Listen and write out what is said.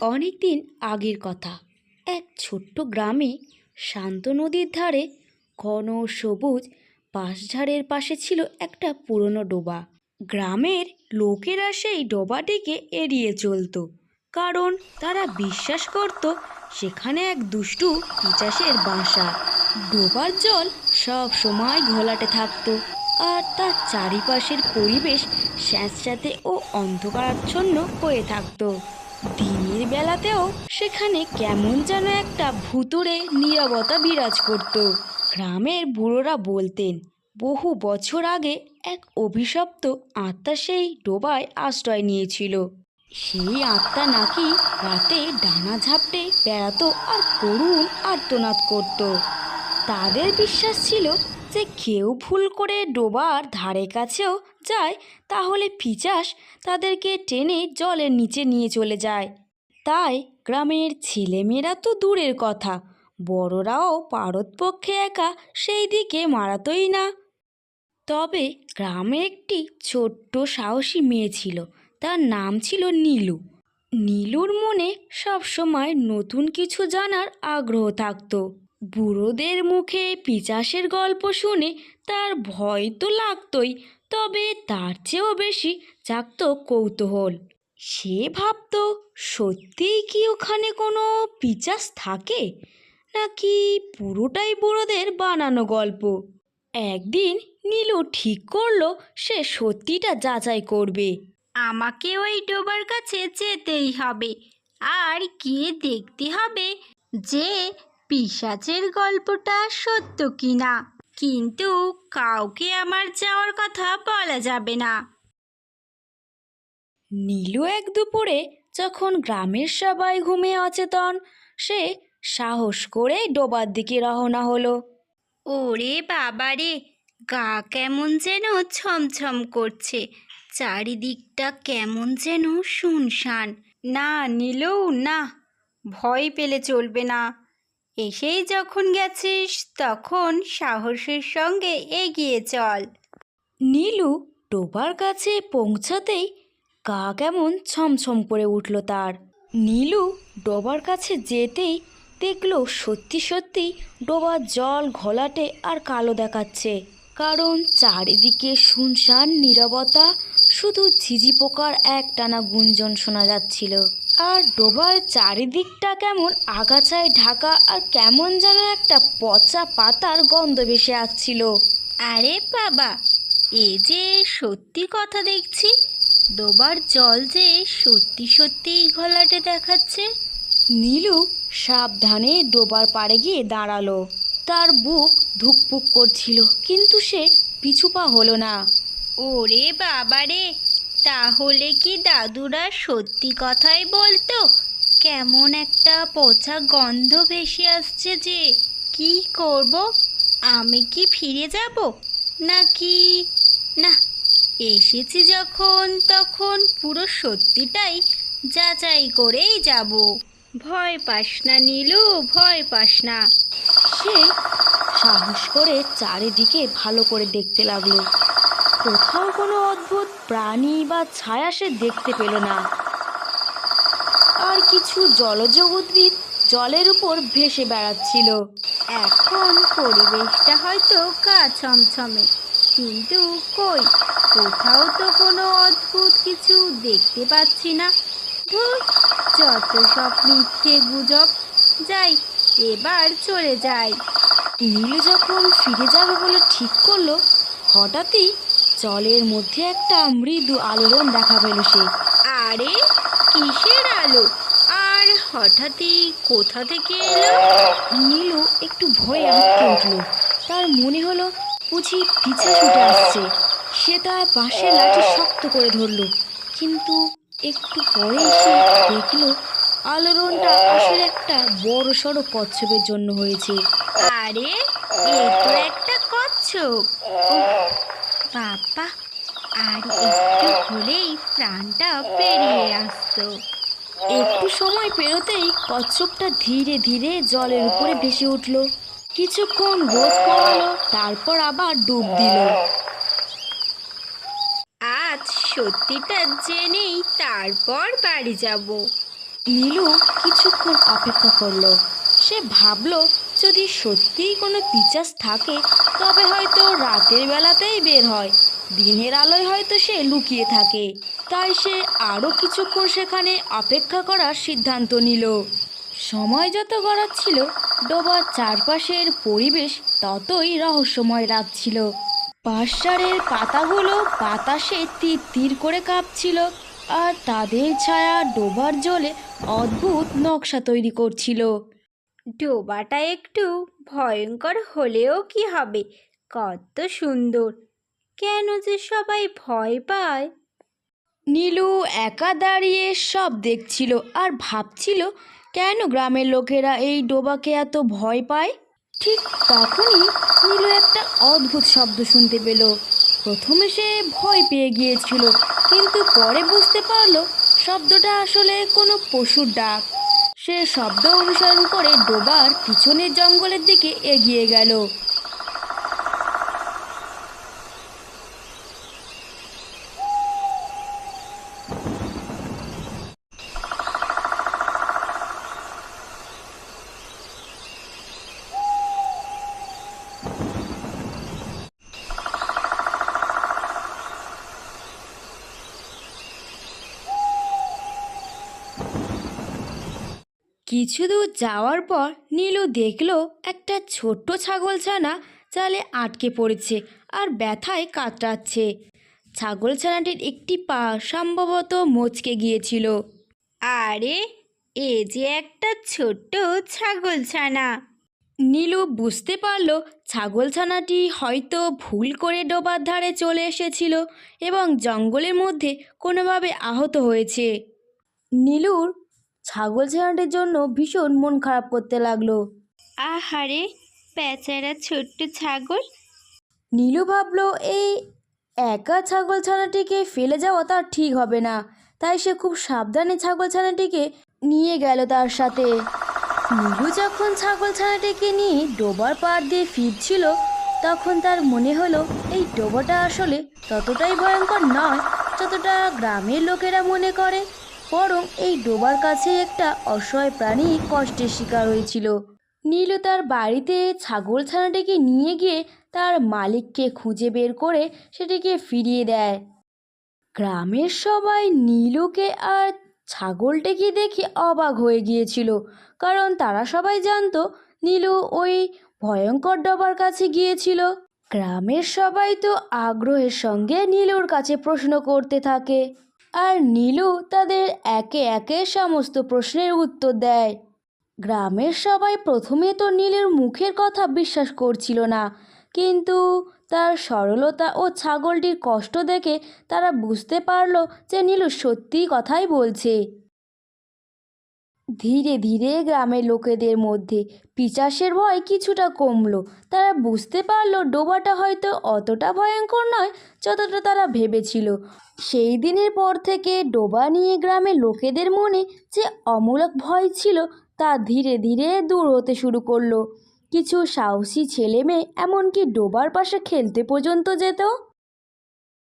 অনেক দিন আগের কথা। এক ছোট্ট গ্রামে শান্ত নদীর ধারে ঘন সবুজ বাঁশঝাড়ের পাশে ছিল একটা পুরনো ডোবা। গ্রামের লোকেরা সেই ডোবাটিকে এড়িয়ে চলতো, কারণ তারা বিশ্বাস করত সেখানে এক দুষ্টু পিচাসের বাসা। ডোবার জল সব সময় ঘোলাটে থাকতো আর তার চারিপাশের পরিবেশ স্যাঁতস্যাঁতে ও অন্ধকারাচ্ছন্ন হয়ে থাকতো। দিনের বেলাতেও সেখানে কেমন যেন একটা ভুতুড়ে নীরবতা বিরাজ করত। গ্রামের বুড়োরা বলতেন, বহু বছর আগে এক অভিশপ্ত আত্মা সেই ডোবায় আশ্রয় নিয়েছিল। সেই আত্মা নাকি রাতে ডানা ঝাপটে বেড়াতো আর করুণ আর্তনাদ করত। তাদের বিশ্বাস ছিল যে কেউ ভুল করে ডোবার ধারে কাছেও যায়, তাহলে পিচাস তাদেরকে টেনে জলের নিচে নিয়ে চলে যায়। তাই গ্রামের ছেলেমেয়েরা তো দূরের কথা, বড়রাও পারতপক্ষে একা, সেই দিকে মারাতই না। তবে গ্রামে একটি ছোট্ট সাহসী মেয়ে ছিল, তার নাম ছিল নীলু। নীলুর মনে সবসময় নতুন কিছু জানার আগ্রহ থাকত। বুড়োদের মুখে পিচাসের গল্প শুনে তার ভয় তো লাগতোই, তবে তার চেয়েও বেশি জাগতো কৌতূহল। সে ভাবতো সত্যিই কি ওখানে কোনো পিচাস থাকে? নাকি পুরোটাই বুড়োদের বানানো গল্প? একদিন নীলু ঠিক করল সে সত্যিটা যাচাই করবে। আমাকে ওই ডোবার কাছে যেতেই হবে। আর গিয়ে দেখতে হবে যে পিসাচের গল্পটা সত্য কিনা। কিন্তু কাউকে আমার যাওয়ার কথা বলা যাবে না। নীলু এক দুপুরে যখন গ্রামের সবাই ঘুমিয়ে অচেতন সে সাহস করে ডোবার দিকে রওনা হলো। ওরে বাবারে গা কেমন যেন ছমছম করছে চারিদিকটা কেমন যেন শুনশান। না নীলু না ভয় পেলে চলবে না। এসেই যখন গেছিস তখন সাহসের সঙ্গে এগিয়ে চল। নীলু ডোবার কাছে পৌঁছাতেই গা কেমন ছমছম করে উঠল তার। নীলু ডোবার কাছে যেতেই দেখল সত্যি সত্যি ডোবার জল ঘোলাটে আর কালো দেখাচ্ছে। কারণ চারিদিকে শুনশান নীরবতা শুধু ঝিঝি পোকার একটানা গুঞ্জন শোনা যাচ্ছিল। আর ডোবার চারিদিকটা কেমন আগাছায় ঢাকা আর কেমন যেন একটা পচা পাতার গন্ধ ভেসে আসছিল। আরে বাবা এ যে সত্যি কথা দেখছি ডোবার জল যে সত্যি সত্যিই ঘোলাটে দেখাচ্ছে। নীলু সাবধানে ডোবার পাড়ে গিয়ে দাঁড়াল। তার বুক ধুকপুক করছিল, কিন্তু সে পিছু পা হলো না। ওরে বাবারে তাহলে কি দাদুরা সত্যি কথাই বলতো? কেমন একটা পচা গন্ধ ভেসে আসছে যে, কি করব? আমি কি ফিরে যাব? নাকি, না, এসেছি যখন, তখন পুরো সত্যিটাই যাচাই করেই যাব। ভয় পাস না নীলু, ভয় পাস না। সে সাহস করে চারিদিকে ভালো করে দেখতে লাগল। কোথাও কোনো অদ্ভুত প্রাণী বা ছায়া সে দেখতে পেল না। আর কিছু জলজ উদ্ভিদ জলের উপর ভেসে বেড়াচ্ছিল। এখন পরিবেশটা হয়তো গা ছমছমে। কিন্তু কই, কোথাও তো কোনো অদ্ভুত কিছু দেখতে পাচ্ছি না। যত সব মিথ্যে গুজব, যাই, এবার চলে যাই। নীলু যখন ফিরে যাবে বলে ঠিক করল, হঠাৎই জলের মধ্যে একটা মৃদু আলোড়ন দেখা পেল সে। আরে, কিসের আলো? আর হঠাৎই কোথা থেকে এলো? নীলু একটু ভয়ে আটকে উঠল। তার মনে হলো বুঝি পিছা ছুটে আসছে। সে তার পাশে লাঠি শক্ত করে ধরলো। কিন্তু একটু পরে সে দেখল আলোড়নটা আসলে একটা বড় সড়ো কচ্ছপের জন্য হয়েছে। আরে, এ একটা কচ্ছপ। বাবা, আর একটু হলেই প্রাণটা পেরিয়ে আসতো। একটু সময় পেরোতেই কচ্ছপটা ধীরে ধীরে জলের উপরে ভেসে উঠল। কিছুক্ষণ রোদ পড়ালো তারপর আবার ডুব দিল। সত্যিটা জেনেই তারপর বাড়ি যাব। নীলু কিছুক্ষণ অপেক্ষা করল। সে ভাবলো, যদি সত্যিই কোনো পিচাস থাকে, তবে হয়তো রাতের বেলাতেই বের হয়। দিনের আলোয় হয়তো সে লুকিয়ে থাকে। তাই সে আরও কিছুক্ষণ সেখানে অপেক্ষা করার সিদ্ধান্ত নিল। সময় যত গড়াচ্ছিল, ডোবার চারপাশের পরিবেশ ততই রহস্যময় লাগছিল। পাশারের পাতাগুলো বাতাসে তীর তীর করে কাঁপছিল আর তাদের ছায়া ডোবার জলে অদ্ভুত নকশা তৈরি করছিল। ডোবাটা একটু ভয়ঙ্কর হলেও কি হবে? কত সুন্দর। কেন যে সবাই ভয় পায়? নীলু একা দাঁড়িয়ে সব দেখছিল আর ভাবছিল কেন গ্রামের লোকেরা এই ডোবাকে এত ভয় পায়? ঠিক তখনই নীলু একটা অদ্ভুত শব্দ শুনতে পেল। প্রথমে সে ভয় পেয়ে গিয়েছিল, কিন্তু পরে বুঝতে পারল শব্দটা আসলে কোনো পশুর ডাক। সে শব্দ অনুসরণ করে ডোবার পিছনের জঙ্গলের দিকে এগিয়ে গেল। কিছু দূর যাওয়ার পর নীলু দেখল একটা ছোট্ট ছাগলছানা চালে আটকে পড়েছে আর ব্যথায় কাতরাচ্ছে। ছাগলছানাটির একটি পা সম্ভবত মচকে গিয়েছিল। আরে এ যে একটা ছোট্ট ছাগলছানা। নীলু বুঝতে পারল ছাগলছানাটি হয়তো ভুল করে ডোবার ধারে চলে এসেছিল এবং জঙ্গলের মধ্যে কোনোভাবে আহত হয়েছে। নীলুর ছাগলছানাটির জন্য ভীষণ মন খারাপ করতে লাগল। আহারে বেচারা ছোট্ট ছাগল। নীলু ভাবলো এই একা ছাগল ছানাটিকে ফেলে যাওয়া তার ঠিক হবে না। তাই সে খুব সাবধানে ছাগল ছানাটিকে নিয়ে গেল তার সাথে। নীলু যখন ছাগল ছানাটিকে নিয়ে ডোবার পাড় দিয়ে ফিরছিল তখন তার মনে হলো এই ডোবাটা আসলে ততটাই ভয়ঙ্কর নয় যতটা গ্রামের লোকেরা মনে করে। বরং এই ডোবার কাছে একটা অসহায় প্রাণী কষ্টের শিকার হয়েছিল। নীলু তার বাড়িতে ছাগলছানাটিকে নিয়ে গিয়ে তার মালিককে খুঁজে বের করে সেটিকে ফিরিয়ে দেয়। গ্রামের সবাই নীলুকে আর ছাগলটিকে দেখে অবাক হয়ে গিয়েছিল, কারণ তারা সবাই জানতো নীলু ওই ভয়ঙ্কর ডবার কাছে গিয়েছিল। গ্রামের সবাই তো আগ্রহের সঙ্গে নীলুর কাছে প্রশ্ন করতে থাকে। আর নীলু তাদের একে একে সমস্ত প্রশ্নের উত্তর দেয়। গ্রামের সবাই প্রথমে তো নীলের মুখের কথা বিশ্বাস করছিল না, কিন্তু তার সরলতা ও ছাগলটির কষ্ট দেখে তারা বুঝতে পারল যে নীলু সত্যি কথাই বলছে। ধীরে ধীরে গ্রামের লোকেদের মধ্যে পিচাসের ভয় কিছুটা কমলো। তারা বুঝতে পারল ডোবাটা হয়তো অতটা ভয়ঙ্কর নয় যতটা তারা ভেবেছিল। সেই দিনের পর থেকে ডোবা নিয়ে গ্রামের লোকেদের মনে যে অমূলক ভয় ছিল তা ধীরে ধীরে দূর হতে শুরু করল। কিছু সাহসী ছেলে মেয়ে এমনকি ডোবার পাশে খেলতে পর্যন্ত যেত।